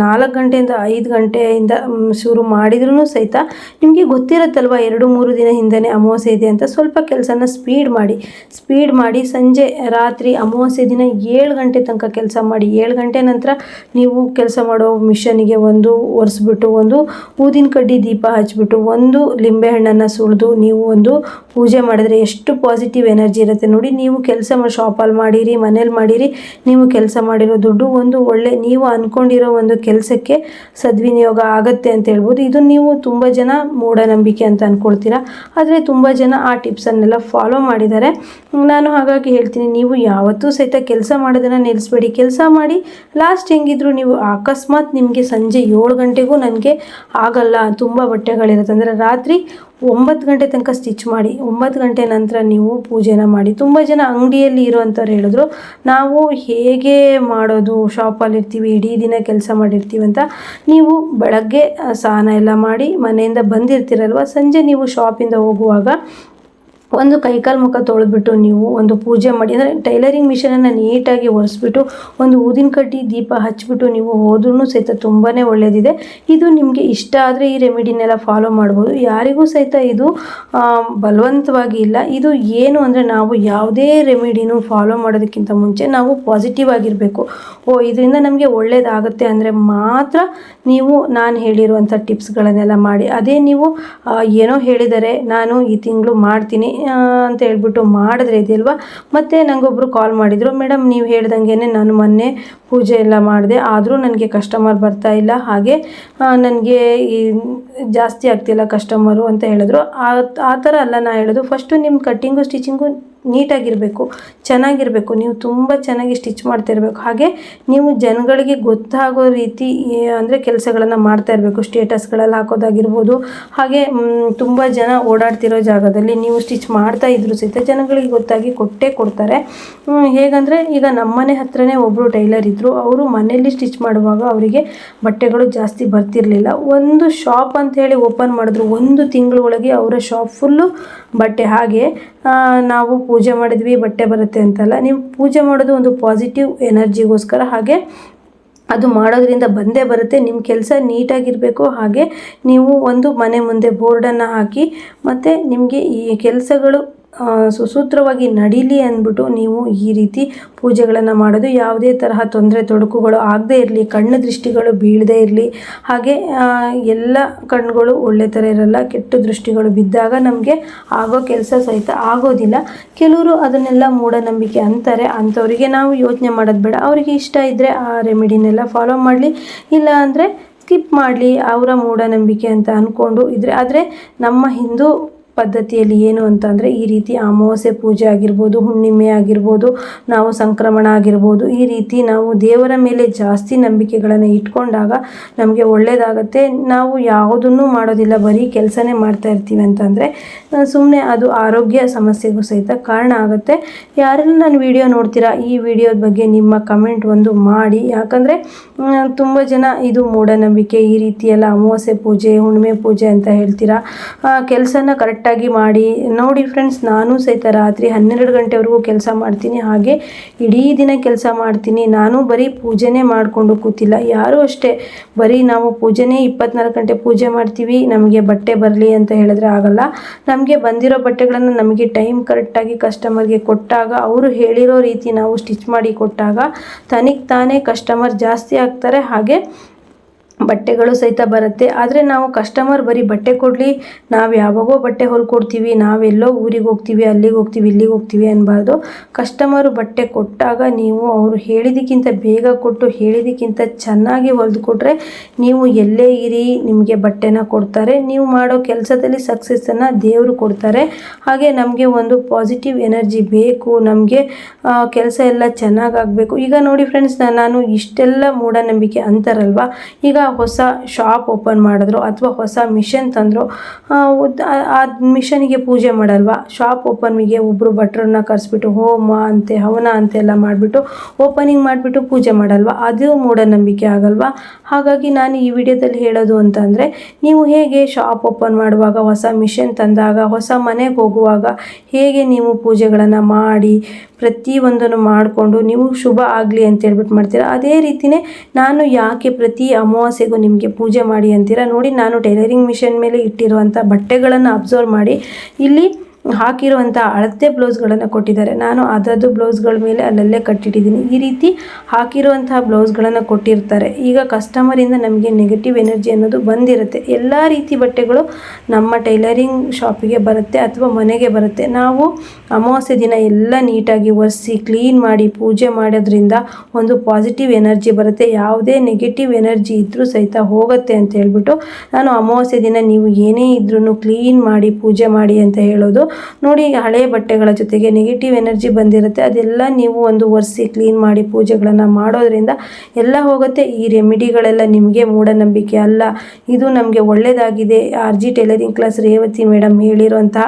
ನಾಲ್ಕು ಗಂಟೆಯಿಂದ ಐದು ಗಂಟೆಯಿಂದ ಶುರು ಮಾಡಿದ್ರೂ ಸಹಿತ ನಿಮಗೆ ಗೊತ್ತಿರುತ್ತಲ್ವ ಎರಡು ಮೂರು ದಿನ ಹಿಂದೆ ಅಮಾವಾಸ್ಯೆ ಇದೆ ಅಂತ. ಸ್ವಲ್ಪ ಕೆಲಸನ ಸ್ಪೀಡ್ ಮಾಡಿ ಸ್ಪೀಡ್ ಮಾಡಿ ಸಂಜೆ ರಾತ್ರಿ ಅಮಾವಾಸ್ಯೆ ದಿನ ಏಳು ಗಂಟೆ ತನಕ ಕೆಲಸ ಮಾಡಿ, ಏಳು ಗಂಟೆ ನಂತರ ನೀವು ಕೆಲಸ ಮಾಡೋ ಮಿಷನಿಗೆ ಒಂದು ಒರೆಸ್ಬಿಟ್ಟು, ಒಂದು ಊದಿನ ಕಡ್ಡಿ ದೀಪ ಹಚ್ಬಿಟ್ಟು, ಒಂದು ಲಿಂಬೆಹಣ್ಣನ್ನು ಸುಳಿದು ನೀವು ಒಂದು ಪೂಜೆ ಮಾಡಿದ್ರೆ ಎಷ್ಟು ಪಾಸಿಟಿವ್ ಎನರ್ಜಿ ಇರುತ್ತೆ. ನೋಡಿ, ನೀವು ಕೆಲಸ ಶಾಪಲ್ಲಿ ಮಾಡಿರಿ, ಮನೇಲಿ ಮಾಡಿರಿ, ನೀವು ಕೆಲಸ ಮಾಡಿರೋ ದುಡ್ಡು ಒಂದು ಒಳ್ಳೆ, ನೀವು ಅಂದ್ಕೊಂಡಿರೋ ಒಂದು ಕೆಲಸಕ್ಕೆ ಸದ್ವಿನಿಯೋಗ ಆಗುತ್ತೆ ಅಂತ ಹೇಳ್ಬೋದು. ಇದು ನೀವು ತುಂಬ ಜನ ಮೂಢನಂಬಿಕೆ ಅಂತ ಅಂದ್ಕೊಳ್ತೀರಾ ಆದರೆ ತುಂಬ ಜನ ಆ ಟಿಪ್ಸನ್ನೆಲ್ಲ ಫಾಲೋ ಮಾಡಿದ್ದಾರೆ. ನಾನು ಹಾಗಾಗಿ ಹೇಳ್ತೀನಿ, ನೀವು ಯಾವತ್ತೂ ಸಹಿತ ಕೆಲಸ ಮಾಡೋದನ್ನು ನಿಲ್ಲಿಸ್ಬೇಡಿ ಕೆಲಸ ಮಾಡಿ, ಲಾಸ್ಟ್ ಹೆಂಗಿದ್ರು ನೀವು ಅಕಸ್ಮಾತ್ ನಿಮಗೆ ಸಂಜೆ ಏಳು ಗಂಟೆಗೂ ನನಗೆ ಆಗಲ್ಲ, ತುಂಬ ಬಟ್ಟೆಗಳಿರುತ್ತೆ. ಅಂದರೆ ರಾತ್ರಿ ಒಂಬತ್ತು ಗಂಟೆ ತನಕ ಸ್ಟಿಚ್ ಮಾಡಿ, ಒಂಬತ್ತು ಗಂಟೆ ನಂತರ ನೀವು ಪೂಜೆನ ಮಾಡಿ. ತುಂಬ ಜನ ಅಂಗಡಿಯಲ್ಲಿ ಇರೋವಂಥವ್ರು ಹೇಳಿದ್ರು, ನಾವು ಹೇಗೆ ಮಾಡೋದು ಶಾಪಲ್ಲಿ ಇರ್ತೀವಿ, ಇಡೀ ದಿನ ಕೆಲಸ ಮಾಡಿರ್ತೀವಿ ಅಂತ. ನೀವು ಬೆಳಗ್ಗೆ ಸ್ನಾನ ಎಲ್ಲ ಮಾಡಿ ಮನೆಯಿಂದ ಬಂದಿರ್ತೀರಲ್ವ? ಸಂಜೆ ನೀವು ಶಾಪಿಂದ ಹೋಗುವಾಗ ಒಂದು ಕೈಕಾಲು ಮುಖ ತೊಳೆದ್ಬಿಟ್ಟು ನೀವು ಒಂದು ಪೂಜೆ ಮಾಡಿ, ಅಂದರೆ ಟೈಲರಿಂಗ್ ಮಿಷನನ್ನು ನೀಟಾಗಿ ಒರೆಸ್ಬಿಟ್ಟು ಒಂದು ಊದಿನ ಕಡ್ಡಿ ದೀಪ ಹಚ್ಚಿಬಿಟ್ಟು ನೀವು ಹೋದ್ರೂ ಸಹಿತ ತುಂಬಾ ಒಳ್ಳೆಯದಿದೆ ಇದು ನಿಮಗೆ ಇಷ್ಟ ಆದರೆ ಈ ರೆಮಿಡಿನೆಲ್ಲ ಫಾಲೋ ಮಾಡ್ಬೋದು. ಯಾರಿಗೂ ಸಹಿತ ಇದು ಬಲವಂತವಾಗಿ ಇಲ್ಲ. ಇದು ಏನು ಅಂದರೆ ನಾವು ಯಾವುದೇ ರೆಮಿಡಿನೂ ಫಾಲೋ ಮಾಡೋದಕ್ಕಿಂತ ಮುಂಚೆ ನಾವು ಪಾಸಿಟಿವ್ ಆಗಿರಬೇಕು. ಓ, ಇದರಿಂದ ನಮಗೆ ಒಳ್ಳೇದಾಗುತ್ತೆ ಅಂದರೆ ಮಾತ್ರ ನೀವು ನಾನು ಹೇಳಿರುವಂಥ ಟಿಪ್ಸ್ಗಳನ್ನೆಲ್ಲ ಮಾಡಿ. ಅದೇ ನೀವು ಏನೋ ಹೇಳಿದರೆ ನಾನು ಈ ತಿಂಗಳು ಮಾಡ್ತೀನಿ ಅಂತ ಹೇಳ್ಬಿಟ್ಟು ಮಾಡಿದ್ರೆ ಇದೆಯಲ್ವಾ? ಮತ್ತು ನನಗೊಬ್ಬರು ಕಾಲ್ ಮಾಡಿದರು ಮೇಡಮ್ ನೀವು ಹೇಳ್ದಂಗೆ ನಾನು ಮೊನ್ನೆ ಪೂಜೆ ಎಲ್ಲ ಮಾಡಿದೆ, ಆದರೂ ನನಗೆ ಕಸ್ಟಮರ್ ಬರ್ತಾ ಇಲ್ಲ, ಹಾಗೆ ನನಗೆ ಈ ಜಾಸ್ತಿ ಆಗ್ತಿಲ್ಲ ಕಸ್ಟಮರು ಅಂತ ಹೇಳಿದ್ರು. ಆ ಥರ ಅಲ್ಲ ನಾ ಹೇಳೋದು. ಫಸ್ಟು ನಿಮ್ಮ ಕಟ್ಟಿಂಗು ಸ್ಟಿಚಿಂಗು ನೀಟಾಗಿರಬೇಕು, ಚೆನ್ನಾಗಿರಬೇಕು, ನೀವು ತುಂಬ ಚೆನ್ನಾಗಿ ಸ್ಟಿಚ್ ಮಾಡ್ತಾ ಇರಬೇಕು ಹಾಗೆ ನೀವು ಜನಗಳಿಗೆ ಗೊತ್ತಾಗೋ ರೀತಿ ಅಂದರೆ ಕೆಲಸಗಳನ್ನು ಮಾಡ್ತಾ ಇರಬೇಕು. ಸ್ಟೇಟಸ್ಗಳಲ್ಲಿ ಹಾಕೋದಾಗಿರ್ಬೋದು. ಹಾಗೆ ತುಂಬ ಜನ ಓಡಾಡ್ತಿರೋ ಜಾಗದಲ್ಲಿ ನೀವು ಸ್ಟಿಚ್ ಮಾಡ್ತಾ ಇದ್ರು ಸಹಿತ ಜನಗಳಿಗೆ ಗೊತ್ತಾಗಿ ಕೊಟ್ಟೇ ಕೊಡ್ತಾರೆ. ಹೇಗಂದರೆ ಈಗ ನಮ್ಮನೆ ಹತ್ರನೇ ಒಬ್ಬರು ಟೈಲರ್ ಇದ್ದರು ಅವರು ಮನೆಯಲ್ಲಿ ಸ್ಟಿಚ್ ಮಾಡುವಾಗ ಅವರಿಗೆ ಬಟ್ಟೆಗಳು ಜಾಸ್ತಿ ಬರ್ತಿರಲಿಲ್ಲ. ಒಂದು ಶಾಪ್ ಅಂತ ಹೇಳಿ ಓಪನ್ ಮಾಡಿದ್ರು. ಒಂದು ತಿಂಗಳ ಒಳಗೆ ಅವರ ಶಾಪ್ ಫುಲ್ಲು ಬಟ್ಟೆ. ಹಾಗೆ ನಾವು ಪೂಜೆ ಮಾಡಿದ್ವಿ, ಬಟ್ಟೆ ಬರುತ್ತೆ ಅಂತಲ್ಲ. ನೀವು ಪೂಜೆ ಮಾಡೋದು ಒಂದು ಪಾಸಿಟಿವ್ ಎನರ್ಜಿಗೋಸ್ಕರ. ಹಾಗೆ ಅದು ಮಾಡೋದ್ರಿಂದ ಬಂದೇ ಬರುತ್ತೆ. ನಿಮ್ಮ ಕೆಲಸ ನೀಟಾಗಿರಬೇಕು. ಹಾಗೆ ನೀವು ಒಂದು ಮನೆ ಮುಂದೆ ಬೋರ್ಡನ್ನು ಹಾಕಿ, ಮತ್ತು ನಿಮಗೆ ಈ ಕೆಲಸಗಳು ಸುಸೂತ್ರವಾಗಿ ನಡೀಲಿ ಅಂದ್ಬಿಟ್ಟು ನೀವು ಈ ರೀತಿ ಪೂಜೆಗಳನ್ನು ಮಾಡೋದು. ಯಾವುದೇ ತರಹ ತೊಂದರೆ, ತೊಡಕುಗಳು ಆಗದೇ ಇರಲಿ, ಕಣ್ಣು ದೃಷ್ಟಿಗಳು ಬೀಳದೇ ಇರಲಿ, ಹಾಗೆ ಎಲ್ಲ ಕಣ್ಣುಗಳು ಒಳ್ಳೆ ಥರ ಇರಲ್ಲ, ಕೆಟ್ಟ ದೃಷ್ಟಿಗಳು ಬಿದ್ದಾಗ ನಮಗೆ ಆಗೋ ಕೆಲಸ ಸಹಿತ ಆಗೋದಿಲ್ಲ. ಕೆಲವರು ಅದನ್ನೆಲ್ಲ ಮೂಢನಂಬಿಕೆ ಅಂತಾರೆ. ಅಂಥವರಿಗೆ ನಾವು ಯೋಚನೆ ಮಾಡೋದು ಬೇಡ. ಅವರಿಗೆ ಇಷ್ಟ ಇದ್ದರೆ ಆ ರೆಮಿಡಿನೆಲ್ಲ ಫಾಲೋ ಮಾಡಲಿ. ಇಲ್ಲ ಅಂದರೆ ಸ್ಕಿಪ್ ಮಾಡಲಿ. ಅವರ ಮೂಢನಂಬಿಕೆ ಅಂತ ಅಂದ್ಕೊಂಡು ಇದ್ರೆ. ಆದರೆ ನಮ್ಮ ಹಿಂದೂ ಪದ್ಧತಿಯಲ್ಲಿ ಏನು ಅಂತಂದರೆ ಈ ರೀತಿ ಅಮಾವಾಸ್ಯೆ ಪೂಜೆ ಆಗಿರ್ಬೋದು, ಹುಣ್ಣಿಮೆ ಆಗಿರ್ಬೋದು, ನಾವು ಸಂಕ್ರಮಣ ಆಗಿರ್ಬೋದು, ಈ ರೀತಿ ನಾವು ದೇವರ ಮೇಲೆ ಜಾಸ್ತಿ ನಂಬಿಕೆಗಳನ್ನು ಇಟ್ಕೊಂಡಾಗ ನಮಗೆ ಒಳ್ಳೆಯದಾಗತ್ತೆ ನಾವು ಯಾವುದನ್ನು ಮಾಡೋದಿಲ್ಲ, ಬರೀ ಕೆಲಸನೇ ಮಾಡ್ತಾ ಇರ್ತೀವಿ ಅಂತಂದರೆ ಸುಮ್ಮನೆ ಅದು ಆರೋಗ್ಯ ಸಮಸ್ಯೆಗೂ ಸಹಿತ ಕಾರಣ ಆಗುತ್ತೆ. ಯಾರೆಲ್ಲ ನಾನು ವಿಡಿಯೋ ನೋಡ್ತೀರಾ, ಈ ವಿಡಿಯೋದ ಬಗ್ಗೆ ನಿಮ್ಮ ಕಮೆಂಟ್ ಒಂದು ಮಾಡಿ. ಯಾಕಂದರೆ ತುಂಬ ಜನ ಇದು ಮೂಢನಂಬಿಕೆ, ಈ ರೀತಿಯೆಲ್ಲ ಅಮಾವಾಸ್ಯೆ ಪೂಜೆ, ಹುಣ್ಣಿಮೆ ಪೂಜೆ ಅಂತ ಹೇಳ್ತೀರಾ ಕೆಲಸನ ಕರೆಕ್ಟಾಗಿ ಮಾಡಿ. ನೋಡಿ ಫ್ರೆಂಡ್ಸ್ ನಾನು ಸಹಿತ ರಾತ್ರಿ ಹನ್ನೆರಡು ಗಂಟೆವರೆಗೂ ಕೆಲಸ ಮಾಡ್ತೀನಿ. ಹಾಗೆ ಇಡೀ ದಿನ ಕೆಲಸ ಮಾಡ್ತೀನಿ. ನಾನು ಬರೀ ಪೂಜೆನೇ ಮಾಡಿಕೊಂಡು ಕೂತಿಲ್ಲ. ಯಾರೂ ಅಷ್ಟೇ. ಬರೀ ನಾವು ಪೂಜೆನೇ ಇಪ್ಪತ್ನಾಲ್ಕು ಗಂಟೆ ಪೂಜೆ ಮಾಡ್ತೀವಿ. ನಮಗೆ ಬಟ್ಟೆ ಬರಲಿ ಅಂತ ಹೇಳಿದ್ರೆ ಆಗಲ್ಲ. ನಮಗೆ ಬಂದಿರೋ ಬಟ್ಟೆಗಳನ್ನು ನಮಗೆ ಟೈಮ್ ಕರೆಕ್ಟಾಗಿ ಕಸ್ಟಮರ್ಗೆ ಕೊಟ್ಟಾಗ, ಅವರು ಹೇಳಿರೋ ರೀತಿ ನಾವು ಸ್ಟಿಚ್ ಮಾಡಿ ಕೊಟ್ಟಾಗ ತನಿಗೆ ತಾನೇ ಕಸ್ಟಮರ್ ಜಾಸ್ತಿ ಆಗ್ತಾರೆ. ಹಾಗೆ ಬಟ್ಟೆಗಳು ಸಹಿತ ಬರುತ್ತೆ. ಆದರೆ ನಾವು ಕಸ್ಟಮರ್ ಬರೀ ಬಟ್ಟೆ ಕೊಡಲಿ, ನಾವು ಯಾವಾಗೋ ಬಟ್ಟೆ ಹೊಲ್ಕೊಡ್ತೀವಿ ನಾವೆಲ್ಲೋ ಊರಿಗೆ ಹೋಗ್ತೀವಿ, ಅಲ್ಲಿಗೆ ಹೋಗ್ತೀವಿ, ಇಲ್ಲಿಗೆ ಹೋಗ್ತೀವಿ ಅನ್ನಬಾರ್ದು ಕಸ್ಟಮರು ಬಟ್ಟೆ ಕೊಟ್ಟಾಗ ನೀವು ಅವರು ಹೇಳಿದ್ದಕ್ಕಿಂತ ಬೇಗ ಕೊಟ್ಟು ಹೇಳಿದ್ದಕ್ಕಿಂತ ಚೆನ್ನಾಗಿ ಹೊಲಿದು ಕೊಟ್ಟರೆ ನೀವು ಎಲ್ಲೇ ಇರಿ, ನಿಮಗೆ ಬಟ್ಟೆನ ಕೊಡ್ತಾರೆ. ನೀವು ಮಾಡೋ ಕೆಲಸದಲ್ಲಿ ಸಕ್ಸಸ್ಸನ್ನು ದೇವರು ಕೊಡ್ತಾರೆ. ಹಾಗೆ ನಮಗೆ ಒಂದು ಪಾಸಿಟಿವ್ ಎನರ್ಜಿ ಬೇಕು, ನಮಗೆ ಕೆಲಸ ಎಲ್ಲ ಚೆನ್ನಾಗಾಗಬೇಕು ಈಗ ನೋಡಿ ಫ್ರೆಂಡ್ಸ್ ನಾನು ಇಷ್ಟೆಲ್ಲ ಮೂಢನಂಬಿಕೆ ಅಂತಾರಲ್ವ? ಈಗ ಹೊಸ ಶಾಪ್ ಓಪನ್ ಮಾಡಿದ್ರು ಅಥವಾ ಹೊಸ ಮಿಷನ್ ತಂದರು, ಆ ಮಿಷನಿಗೆ ಪೂಜೆ ಮಾಡಲ್ವಾ? ಶಾಪ್ ಓಪನ್ಗೆ ಒಬ್ಬರು ಭಟ್ರನ್ನ ಕರೆಸ್ಬಿಟ್ಟು ಹೋಮ ಅಂತೆ, ಹವನ ಅಂತೆಲ್ಲ ಮಾಡಿಬಿಟ್ಟು ಓಪನಿಂಗ್ ಮಾಡಿಬಿಟ್ಟು ಪೂಜೆ ಮಾಡಲ್ವಾ? ಅದು ಮೂಢನಂಬಿಕೆ ಆಗಲ್ವಾ? ಹಾಗಾಗಿ ನಾನು ಈ ವಿಡಿಯೋದಲ್ಲಿ ಹೇಳೋದು ಅಂತಂದರೆ, ನೀವು ಹೇಗೆ ಶಾಪ್ ಓಪನ್ ಮಾಡುವಾಗ, ಹೊಸ ಮಿಷನ್ ತಂದಾಗ, ಹೊಸ ಮನೆಗೆ ಹೋಗುವಾಗ ಹೇಗೆ ನೀವು ಪೂಜೆಗಳನ್ನು ಮಾಡಿ ಪ್ರತಿಯೊಂದನ್ನು ಮಾಡಿಕೊಂಡು ನೀವು ಶುಭ ಆಗಲಿ ಅಂತ ಹೇಳ್ಬಿಟ್ಟು ಮಾಡ್ತೀರಾ? ಅದೇ ರೀತಿಯೇ ನಾನು ಯಾಕೆ ಪ್ರತಿ ಅಮಾವಾಸ್ಯೆಗೂ ನಿಮಗೆ ಪೂಜೆ ಮಾಡಿ ಅಂತೀರಾ? ನೋಡಿ, ನಾನು ಟೈಲರಿಂಗ್ ಮಿಷನ್ ಮೇಲೆ ಇಟ್ಟಿರುವಂಥ ಬಟ್ಟೆಗಳನ್ನು ಅಬ್ಸರ್ವ್ ಮಾಡಿ ಇಲ್ಲಿ ಹಾಕಿರುವಂಥ ಅಳತೆ ಬ್ಲೌಸ್ಗಳನ್ನು ಕೊಟ್ಟಿದ್ದಾರೆ. ನಾನು ಅದರದ್ದು ಬ್ಲೌಸ್ಗಳ ಮೇಲೆ ಅಲ್ಲಲ್ಲೇ ಕಟ್ಟಿಟ್ಟಿದ್ದೀನಿ. ಈ ರೀತಿ ಹಾಕಿರುವಂತಹ ಬ್ಲೌಸ್ಗಳನ್ನು ಕೊಟ್ಟಿರ್ತಾರೆ. ಈಗ ಕಸ್ಟಮರಿಂದ ನಮಗೆ ನೆಗೆಟಿವ್ ಎನರ್ಜಿ ಅನ್ನೋದು ಬಂದಿರುತ್ತೆ. ಎಲ್ಲ ರೀತಿ ಬಟ್ಟೆಗಳು ನಮ್ಮ ಟೈಲರಿಂಗ್ ಶಾಪಿಗೆ ಬರುತ್ತೆ ಅಥವಾ ಮನೆಗೆ ಬರುತ್ತೆ. ನಾವು ಅಮಾವಾಸ್ಯೆ ದಿನ ಎಲ್ಲ ನೀಟಾಗಿ ಒರೆಸಿ ಕ್ಲೀನ್ ಮಾಡಿ ಪೂಜೆ ಮಾಡೋದ್ರಿಂದ ಒಂದು ಪಾಸಿಟಿವ್ ಎನರ್ಜಿ ಬರುತ್ತೆ. ಯಾವುದೇ ನೆಗೆಟಿವ್ ಎನರ್ಜಿ ಇದ್ದರೂ ಸಹಿತ ಹೋಗುತ್ತೆ ಅಂತ ಹೇಳ್ಬಿಟ್ಟು ನಾನು ಅಮಾವಾಸ್ಯೆ ದಿನ ನೀವು ಏನೇ ಇದ್ರೂ ಕ್ಲೀನ್ ಮಾಡಿ ಪೂಜೆ ಮಾಡಿ ಅಂತ ಹೇಳೋದು ನೋಡಿ ಹಳೆಯ ಬಟ್ಟೆಗಳ ಜೊತೆಗೆ ನೆಗೆಟಿವ್ ಎನರ್ಜಿ ಬಂದಿರುತ್ತೆ. ಅದೆಲ್ಲ ನೀವು ಒಂದು ಒರೆಸಿ ಕ್ಲೀನ್ ಮಾಡಿ ಪೂಜೆಗಳನ್ನು ಮಾಡೋದ್ರಿಂದ ಎಲ್ಲ ಹೋಗುತ್ತೆ. ಈ ರೆಮಿಡಿಗಳೆಲ್ಲ ನಿಮಗೆ ಮೂಢನಂಬಿಕೆ ಅಲ್ಲ. ಇದು ನಮಗೆ ಒಳ್ಳೆಯದಾಗಿದೆ R G tailoring class Revathi madam ಹೇಳಿರುವಂತಹ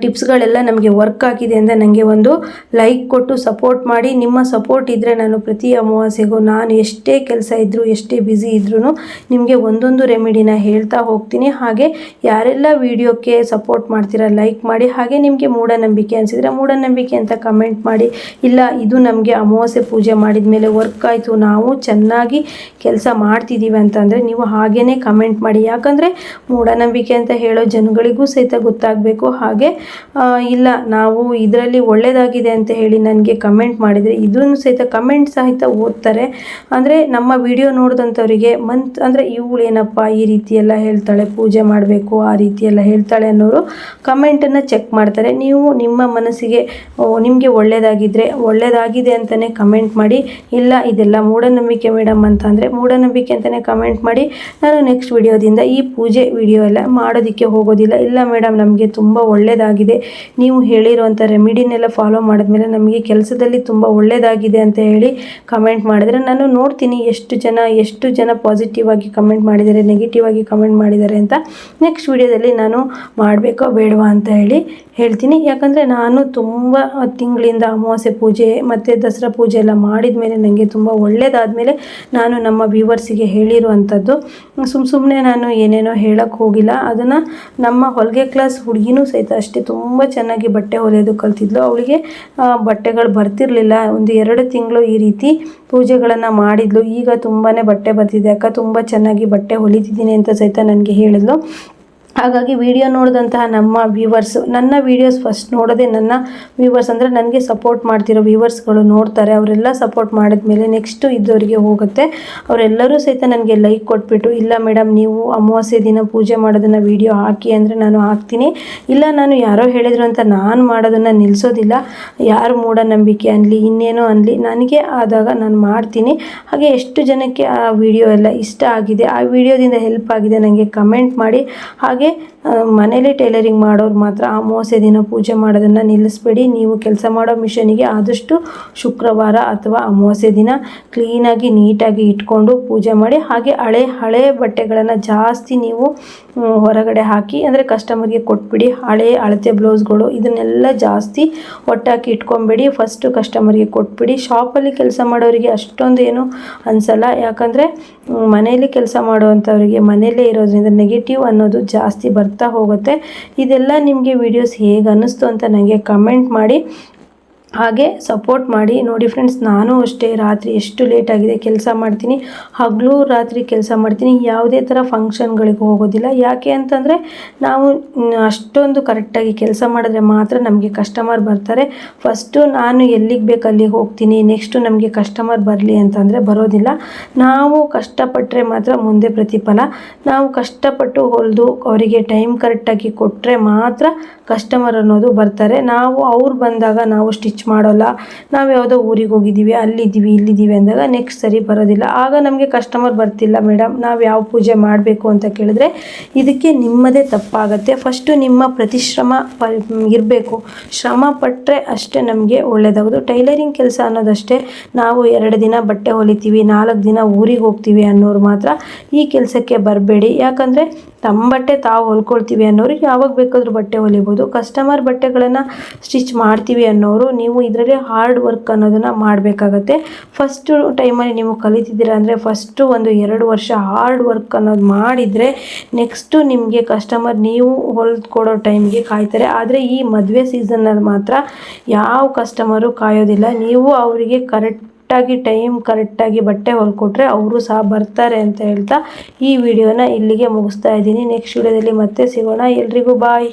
ಟಿಪ್ಸ್ಗಳೆಲ್ಲ ನಮಗೆ ವರ್ಕ್ ಆಗಿದೆ ಅಂತ ನನಗೆ ಒಂದು ಲೈಕ್ ಕೊಟ್ಟು ಸಪೋರ್ಟ್ ಮಾಡಿ. ನಿಮ್ಮ ಸಪೋರ್ಟ್ ಇದ್ದರೆ ನಾನು ಪ್ರತಿ ಅಮಾವಾಸ್ಯೆಗೂ ನಾನು ಎಷ್ಟೇ ಕೆಲಸ ಇದ್ದರೂ ಎಷ್ಟೇ ಬ್ಯುಸಿ ಇದ್ರೂ ನಿಮಗೆ ಒಂದೊಂದು ರೆಮಿಡಿನ ಹೇಳ್ತಾ ಹೋಗ್ತೀನಿ. ಹಾಗೆ ಯಾರೆಲ್ಲ ವಿಡಿಯೋಕ್ಕೆ ಸಪೋರ್ಟ್ ಮಾಡ್ತೀರಾ ಲೈಕ್ ಮಾಡಿ. ಹಾಗೆ ನಿಮಗೆ ಮೂಢನಂಬಿಕೆ ಅನಿಸಿದರೆ ಮೂಢನಂಬಿಕೆ ಅಂತ ಕಮೆಂಟ್ ಮಾಡಿ. ಇಲ್ಲ, ಇದು ನಮಗೆ ಅಮಾವಾಸ್ಯೆ ಪೂಜೆ ಮಾಡಿದ ಮೇಲೆ ವರ್ಕ್ ಆಯಿತು, ನಾವು ಚೆನ್ನಾಗಿ ಕೆಲಸ ಮಾಡ್ತಿದ್ದೀವಿ ಅಂತಂದರೆ ನೀವು ಹಾಗೇ ಕಮೆಂಟ್ ಮಾಡಿ. ಯಾಕಂದರೆ ಮೂಢನಂಬಿಕೆ ಅಂತ ಹೇಳೋ ಜನಗಳಿಗೂ ಸಹಿತ ಗೊತ್ತಾಗಬೇಕು. ಹಾಗೆ ಇಲ್ಲ, ನಾವು ಇದರಲ್ಲಿ ಒಳ್ಳೆಯದಾಗಿದೆ ಅಂತ ಹೇಳಿ ನನಗೆ ಕಮೆಂಟ್ ಮಾಡಿದರೆ, ಇದನ್ನು ಸಹಿತ ಕಮೆಂಟ್ ಸಹಿತ ಓದ್ತಾರೆ. ಅಂದರೆ ನಮ್ಮ ವಿಡಿಯೋ ನೋಡಿದಂಥವರಿಗೆ ಮಂತ್ ಅಂದರೆ ಇವಳು ಏನಪ್ಪ ಈ ರೀತಿ ಎಲ್ಲ ಹೇಳ್ತಾಳೆ, ಪೂಜೆ ಮಾಡಬೇಕು, ಆ ರೀತಿ ಎಲ್ಲ ಹೇಳ್ತಾಳೆ ಅನ್ನೋರು ಕಮೆಂಟನ್ನು ಚೆಕ್ ಮಾಡ್ತಾರೆ. ನೀವು ನಿಮ್ಮ ಮನಸ್ಸಿಗೆ ನಿಮಗೆ ಒಳ್ಳೆಯದಾಗಿದ್ದರೆ ಒಳ್ಳೆಯದಾಗಿದೆ ಅಂತಲೇ ಕಮೆಂಟ್ ಮಾಡಿ, ಇಲ್ಲ, ಇದೆಲ್ಲ ಮೂಢನಂಬಿಕೆ ಮೇಡಮ್ ಅಂತ ಅಂದರೆ ಮೂಢನಂಬಿಕೆ ಅಂತಲೇ ಕಮೆಂಟ್ ಮಾಡಿ, ನಾನು ನೆಕ್ಸ್ಟ್ ವಿಡಿಯೋದಿಂದ ಈ ಪೂಜೆ ವಿಡಿಯೋ ಎಲ್ಲ ಮಾಡೋದಕ್ಕೆ ಹೋಗೋದಿಲ್ಲ. ಇಲ್ಲ ಮೇಡಮ್ ನಮಗೆ ತುಂಬ ಒಳ್ಳೆಯದಾಗಿದೆ ನೀವು ಹೇಳಿರುವಂಥ ರೆಮಿಡಿನೆಲ್ಲ ಫಾಲೋ ಮಾಡಿದ್ಮೇಲೆ ನಮಗೆ ಕೆಲಸದಲ್ಲಿ ತುಂಬ ಒಳ್ಳೆಯದಾಗಿದೆ ಅಂತ ಹೇಳಿ ಕಮೆಂಟ್ ಮಾಡಿದರೆ ನಾನು ನೋಡ್ತೀನಿ ಎಷ್ಟು ಜನ ಎಷ್ಟು ಜನ ಪಾಸಿಟಿವ್ ಆಗಿ ಕಮೆಂಟ್ ಮಾಡಿದ್ದಾರೆ ನೆಗೆಟಿವ್ ಆಗಿ ಕಮೆಂಟ್ ಮಾಡಿದ್ದಾರೆ ಅಂತ ನೆಕ್ಸ್ಟ್ ವಿಡಿಯೋದಲ್ಲಿ ನಾನು ಮಾಡಬೇಕೋ ಬೇಡವಾ ಅಂತ ಹೇಳಿ ಹೇಳ್ತೀನಿ. ಯಾಕಂದರೆ ನಾನು ತುಂಬ ತಿಂಗಳಿಂದ ಅಮಾವಾಸ್ಯೆ ಪೂಜೆ ಮತ್ತು ದಸರಾ ಪೂಜೆ ಎಲ್ಲ ಮಾಡಿದ ಮೇಲೆ ನನಗೆ ತುಂಬ ಒಳ್ಳೆಯದಾದಮೇಲೆ ನಾನು ನಮ್ಮ ವ್ಯೂವರ್ಸಿಗೆ ಹೇಳಿರುವಂಥದ್ದು. ಸುಮ್ಮ ಸುಮ್ಮನೆ ನಾನು ಏನೇನೋ ಹೇಳೋಕ್ಕೆ ಹೋಗಿಲ್ಲ. ಅದನ್ನು ನಮ್ಮ ಹೊಲಿಗೆ ಕ್ಲಾಸ್ ಹುಡುಗಿನೂ ಸಹಿತ ಅಷ್ಟೇ ತುಂಬ ಚೆನ್ನಾಗಿ ಬಟ್ಟೆ ಹೊಲಿಯೋದು ಕಲ್ತಿದ್ಲು. ಅವಳಿಗೆ ಬಟ್ಟೆಗಳು ಬರ್ತಿರಲಿಲ್ಲ. ಒಂದು ಎರಡು ತಿಂಗಳು ಈ ರೀತಿ ಪೂಜೆಗಳನ್ನು ಮಾಡಿದ್ಲು. ಈಗ ತುಂಬಾ ಬಟ್ಟೆ ಬರ್ತಿದೆ. ಅಕ್ಕ ತುಂಬ ಚೆನ್ನಾಗಿ ಬಟ್ಟೆ ಹೊಲಿತಿದ್ದೀನಿ ಅಂತ ಸಹಿತ ನನಗೆ ಹೇಳಿದ್ಲು. ಹಾಗಾಗಿ ವಿಡಿಯೋ ನೋಡಿದಂತಹ ನಮ್ಮ ವ್ಯೂವರ್ಸು ನನ್ನ ವೀಡಿಯೋಸ್ ಫಸ್ಟ್ ನೋಡೋದೇ ನನ್ನ ವ್ಯೂವರ್ಸ್ ಅಂದರೆ ನನಗೆ ಸಪೋರ್ಟ್ ಮಾಡ್ತಿರೋ ವ್ಯೂವರ್ಸ್ಗಳು ನೋಡ್ತಾರೆ. ಅವರೆಲ್ಲ ಸಪೋರ್ಟ್ ಮಾಡಿದ್ಮೇಲೆ ನೆಕ್ಸ್ಟು ಇದ್ದವರಿಗೆ ಹೋಗುತ್ತೆ. ಅವರೆಲ್ಲರೂ ಸಹಿತ ನನಗೆ ಲೈಕ್ ಕೊಟ್ಬಿಟ್ಟು, ಇಲ್ಲ ಮೇಡಮ್ ನೀವು ಅಮಾವಾಸ್ಯೆ ದಿನ ಪೂಜೆ ಮಾಡೋದನ್ನು ವೀಡಿಯೋ ಹಾಕಿ ಅಂದರೆ ನಾನು ಹಾಕ್ತೀನಿ. ಇಲ್ಲ, ನಾನು ಯಾರೋ ಹೇಳಿದ್ರು ಅಂತ ನಾನು ಮಾಡೋದನ್ನು ನಿಲ್ಲಿಸೋದಿಲ್ಲ ಯಾರು ಮೂಢನಂಬಿಕೆ ಅನ್ನಲಿ ಇನ್ನೇನೋ ಅನ್ನಲಿ ನನಗೆ ಆದಾಗ ನಾನು ಮಾಡ್ತೀನಿ. ಹಾಗೆ ಎಷ್ಟು ಜನಕ್ಕೆ ಆ ವಿಡಿಯೋ ಎಲ್ಲ ಇಷ್ಟ ಆಗಿದೆ, ಆ ವಿಡಿಯೋದಿಂದ ಹೆಲ್ಪ್ ಆಗಿದೆ ನನಗೆ ಕಮೆಂಟ್ ಮಾಡಿ. ಹಾಗೆ ಹಾಗೆ ಮನೇಲಿ ಟೈಲರಿಂಗ್ ಮಾಡೋರು ಮಾತ್ರ ಅಮಾವಾಸ್ಯೆ ದಿನ ಪೂಜೆ ಮಾಡೋದನ್ನು ನಿಲ್ಲಿಸ್ಬೇಡಿ. ನೀವು ಕೆಲಸ ಮಾಡೋ ಮಿಷನಿಗೆ ಆದಷ್ಟು ಶುಕ್ರವಾರ ಅಥವಾ ಅಮಾವಾಸ್ಯೆ ದಿನ ಕ್ಲೀನಾಗಿ, ನೀಟಾಗಿ ಇಟ್ಕೊಂಡು ಪೂಜೆ ಮಾಡಿ. ಹಾಗೆ ಹಳೆ ಹಳೆ ಬಟ್ಟೆಗಳನ್ನು ಜಾಸ್ತಿ ನೀವು ಹೊರಗಡೆ ಹಾಕಿ, ಅಂದರೆ ಕಸ್ಟಮರ್ಗೆ ಕೊಟ್ಬಿಡಿ. ಹಳೆ, ಅಳತೆ ಬ್ಲೌಸ್ಗಳು ಇದನ್ನೆಲ್ಲ ಜಾಸ್ತಿ ಒಟ್ಟಾಕಿ ಇಟ್ಕೊಂಬೇಡಿ. ಫಸ್ಟು ಕಸ್ಟಮರ್ಗೆ ಕೊಟ್ಬಿಡಿ. ಶಾಪಲ್ಲಿ ಕೆಲಸ ಮಾಡೋರಿಗೆ ಅಷ್ಟೊಂದು ಏನು ಅನಿಸಲ್ಲ. ಯಾಕಂದರೆ ಮನೆಯಲ್ಲಿ ಕೆಲಸ ಮಾಡುವಂಥವ್ರಿಗೆ ಮನೆಯಲ್ಲೇ ಇರೋದ್ರಿಂದ ನೆಗೆಟಿವ್ ಅನ್ನೋದು ಜಾಸ್ತಿ ಬರ್ತಾ ಹೋಗುತ್ತೆ. ಇದೆಲ್ಲ ನಿಮಗೆ ವಿಡಿಯೋಸ್ ಹೇಗೆ ಅನ್ನಿಸ್ತು ಅಂತ ನನಗೆ ಕಮೆಂಟ್ ಮಾಡಿ. ಹಾಗೆ ಸಪೋರ್ಟ್ ಮಾಡಿ. ನೋಡಿ ಫ್ರೆಂಡ್ಸ್ ನಾನು ಅಷ್ಟೇ ರಾತ್ರಿ ಎಷ್ಟು ಲೇಟ್ ಆಗಿದೆ, ಕೆಲಸ ಮಾಡ್ತೀನಿ. ಹಗಲು ರಾತ್ರಿ ಕೆಲಸ ಮಾಡ್ತೀನಿ. ಯಾವುದೇ ಥರ ಫಂಕ್ಷನ್ಗಳಿಗೆ ಹೋಗೋದಿಲ್ಲ. ಯಾಕೆ ಅಂತಂದರೆ, ನಾವು ಅಷ್ಟೊಂದು ಕರೆಕ್ಟಾಗಿ ಕೆಲಸ ಮಾಡಿದ್ರೆ ಮಾತ್ರ ನಮಗೆ ಕಸ್ಟಮರ್ ಬರ್ತಾರೆ. ಫಸ್ಟು ನಾನು ಎಲ್ಲಿಗೆ ಬೇಕು ಅಲ್ಲಿಗೆ ಹೋಗ್ತೀನಿ. ನೆಕ್ಸ್ಟು ನಮಗೆ ಕಸ್ಟಮರ್ ಬರಲಿ ಅಂತಂದರೆ ಬರೋದಿಲ್ಲ. ನಾವು ಕಷ್ಟಪಟ್ಟರೆ ಮಾತ್ರ ಮುಂದೆ ಪ್ರತಿಫಲ. ನಾವು ಕಷ್ಟಪಟ್ಟು ಹೊಲಿದು ಅವರಿಗೆ ಟೈಮ್ ಕರೆಕ್ಟಾಗಿ ಕೊಟ್ಟರೆ ಮಾತ್ರ ಕಸ್ಟಮರ್ ಅನ್ನೋದು ಬರ್ತಾರೆ. ನಾವು ಅವ್ರು ಬಂದಾಗ ನಾವು ಸ್ಟಿಚ್ ಮಾಡೋಲ್ಲ. ನಾವು ಯಾವುದೋ ಊರಿಗೆ ಹೋಗಿದ್ದೀವಿ, ಅಲ್ಲಿದ್ದೀವಿ, ಇಲ್ಲಿದ್ದೀವಿ ಅಂದಾಗ ನೆಕ್ಸ್ಟ್ ಸರಿ ಬರೋದಿಲ್ಲ. ಆಗ ನಮಗೆ ಕಸ್ಟಮರ್ ಬರ್ತಿಲ್ಲ ಮೇಡಮ್ ನಾವು ಯಾವ ಪೂಜೆ ಮಾಡಬೇಕು ಅಂತ ಕೇಳಿದ್ರೆ ಇದಕ್ಕೆ ನಿಮ್ಮದೇ ತಪ್ಪಾಗುತ್ತೆ. ಫಸ್ಟು ನಿಮ್ಮ ಪ್ರತಿಶ್ರಮ ಇರಬೇಕು. ಶ್ರಮ ಪಟ್ಟರೆ ಅಷ್ಟೇ ನಮಗೆ ಒಳ್ಳೆಯದಾಗೋದು ಟೈಲರಿಂಗ್ ಕೆಲಸ ಅನ್ನೋದಷ್ಟೇ ನಾವು ಎರಡು ದಿನ ಬಟ್ಟೆ ಹೊಲಿತೀವಿ, ನಾಲ್ಕು ದಿನ ಊರಿಗೆ ಹೋಗ್ತೀವಿ ಅನ್ನೋರು ಮಾತ್ರ ಈ ಕೆಲಸಕ್ಕೆ ಬರಬೇಡಿ. ಯಾಕಂದರೆ ತಮ್ಮ ಬಟ್ಟೆ ತಾವು ಹೊಲ್ಕೊಳ್ತೀವಿ ಅನ್ನೋರು ಯಾವಾಗ ಬೇಕಾದರೂ ಬಟ್ಟೆ ಹೊಲಿಬೋದು. ಕಸ್ಟಮರ್ ಬಟ್ಟೆಗಳನ್ನು ಸ್ಟಿಚ್ ಮಾಡ್ತೀವಿ ಅನ್ನೋರು ನೀವು ಇದರಲ್ಲಿ ಹಾರ್ಡ್ ವರ್ಕ್ ಅನ್ನೋದನ್ನು ಮಾಡಬೇಕಾಗತ್ತೆ. ಫಸ್ಟು ಟೈಮಲ್ಲಿ ನೀವು ಕಲಿತಿದ್ದೀರಾ ಅಂದರೆ ಫಸ್ಟು ಒಂದು ಎರಡು ವರ್ಷ ಹಾರ್ಡ್ ವರ್ಕ್ ಅನ್ನೋದು ಮಾಡಿದರೆ ನೆಕ್ಸ್ಟು ನಿಮಗೆ ಕಸ್ಟಮರ್ ನೀವು ಹೊಲ್ದು ಕೊಡೋ ಟೈಮ್ಗೆ ಕಾಯ್ತಾರೆ. ಆದರೆ ಈ ಮದುವೆ ಸೀಸನ್ನಲ್ಲಿ ಮಾತ್ರ ಯಾವ ಕಸ್ಟಮರು ಕಾಯೋದಿಲ್ಲ. ನೀವು ಅವರಿಗೆ ಕರೆಕ್ಟ್ ಕರೆಕ್ಟಾಗಿ ಟೈಮ್, ಕರೆಕ್ಟಾಗಿ ಬಟ್ಟೆ ಹೊಲ್ಕೊಟ್ರೆ ಅವರು ಸಹ ಬರ್ತಾರೆ ಅಂತ ಹೇಳ್ತಾ ಈ ವಿಡಿಯೋನ ಇಲ್ಲಿಗೆ ಮುಗಿಸ್ತಾ ಇದ್ದೀನಿ. ನೆಕ್ಸ್ಟ್ ವಿಡಿಯೋದಲ್ಲಿ ಮತ್ತೆ ಸಿಗೋಣ. ಎಲ್ರಿಗೂ ಬಾಯ್.